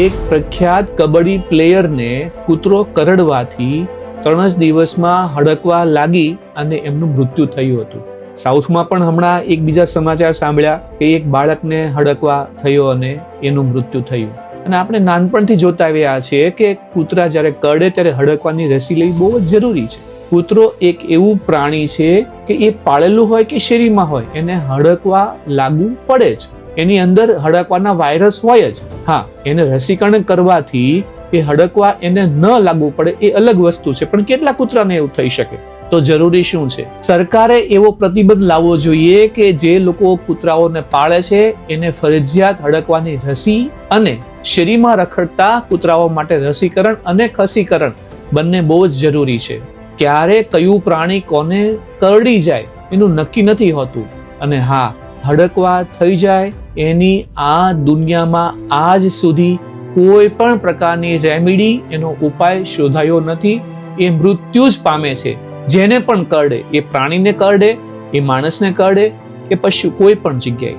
એક પ્રખ્યાત કબડ્ડી પ્લેયરને કૂતરો કરડવાથી ત્રણ જ દિવસમાં હડકવા લાગી અને એમનું મૃત્યુ થયું હતું. સાઉથમાં પણ હમણાં એક બીજા સમાચાર સાંભળ્યા કે એક બાળકને હડકવા થયો અને એનું મૃત્યુ થયું. અને આપણે નાનપણથી જોતા આવ્યા છીએ કે કૂતરા જ્યારે કરડે ત્યારે હડકવાની રસી લેવી બહુ જ જરૂરી છે. કૂતરો એક એવું પ્રાણી છે કે એ પાળેલું હોય કે શેરીમાં હોય, એને હડકવા લાગુ પડે જ એની અંદર હડકવાના વાયરસ હોય જ. હા, એને રસીકરણ કરવાથી એ હડકવા એને ન લાગુ પડે એ અલગ વસ્તુ છે. પણ કેટલા કૂતરાને એવું થઈ શકે? તો જરૂરી શું છે? સરકારે એવો પ્રતિબંધ લાવવો જોઈએ કે જે લોકો કૂતરાઓને પાળે છે, એને ફરજિયાત હડકવાની રસી અને શેરીમાં રખડતા કૂતરાઓ માટે રસીકરણ અને ખસીકરણ બંને બહુ જ જરૂરી છે. ક્યારે કયું પ્રાણી કોને કરડી જાય એનું નક્કી નથી હોતું. અને હા હડકવા થઈ જાય, એની આ દુનિયામાં આજ સુધી કોઈ પણ પ્રકારની રેમેડી એનો ઉપાય શોધાયો નથી. એ મૃત્યુ જ પામે છે. જેને પણ કરડે, એ પ્રાણીને કરડે, એ માણસને કરડે, કે પશુ કોઈ પણ જગ્યાએ.